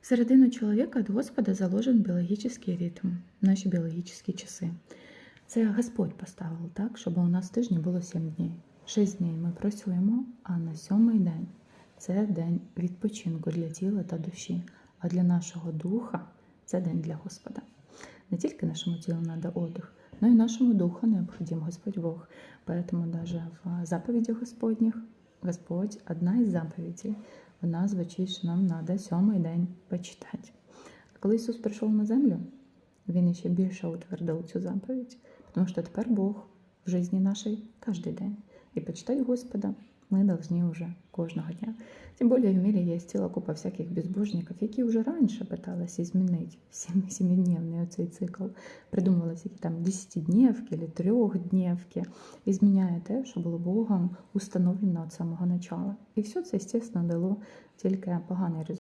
В середину человека от Господа заложен біологічний ритм, наші біологічні часи. Це Господь поставив так, щоб у нас в тижні було 7 днів. 6 днів ми працюємо, а на сьомий день це день відпочинку для тіла та душі. А для нашого духа це день для Господа. Не тільки нашому тілу треба отдых, но і нашому духу необходим Господь Бог. Поэтому даже в заповідях Господніх Господь, одна із заповідей, вона звучить, нам треба сьомий день почитати. Коли Ісус прийшов на землю, Він ще більше утвердив цю заповідь, тому що тепер Бог в житті нашій кожен день. І почитай Господа ми повинні вже кожного дня. Тим более в мірі є ціла купа всяких безбожників, які вже раніше питалися змінити сім- сімидневний оцей цикл. Придумували всякі там 10-дневки або трьохдневки. І зміняє те, що було Богом установлено від самого начала. І все це, звісно, дало тільки поганий результат.